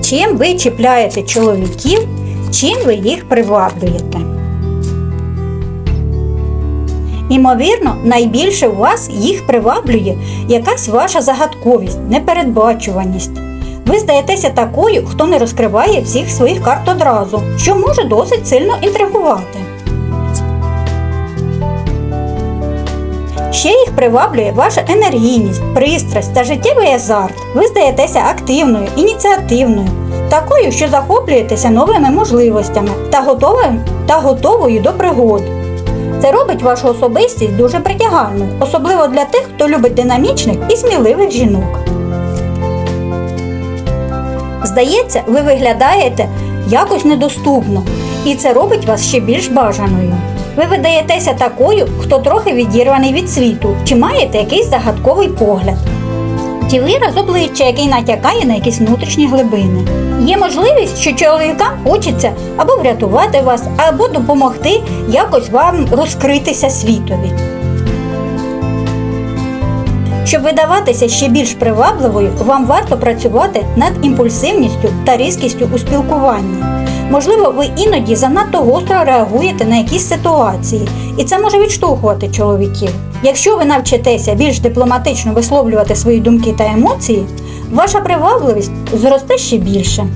чим ви чіпляєте чоловіків, чим ви їх приваблюєте. Імовірно, найбільше у вас їх приваблює якась ваша загадковість, непередбачуваність. Ви здаєтеся такою, хто не розкриває всіх своїх карт одразу, що може досить сильно інтригувати. Ще їх приваблює ваша енергійність, пристрасть та життєвий азарт. Ви здаєтеся активною, ініціативною, такою, що захоплюєтеся новими можливостями та готовим та готовою до пригод. Це робить вашу особистість дуже притягальною, особливо для тих, хто любить динамічних і сміливих жінок. Здається, ви виглядаєте якось недоступно, і це робить вас ще більш бажаною. Ви видаєтеся такою, хто трохи відірваний від світу, чи маєте якийсь загадковий погляд. Чи вираз обличчя, який натякає на якісь внутрішні глибини. Є можливість, що чоловікам хочеться або врятувати вас, або допомогти якось вам розкритися світові. Щоб видаватися ще більш привабливою, вам варто працювати над імпульсивністю та різкістю у спілкуванні. Можливо, ви іноді занадто гостро реагуєте на якісь ситуації, і це може відштовхувати чоловіків. Якщо ви навчитеся більш дипломатично висловлювати свої думки та емоції, ваша привабливість зросте ще більше.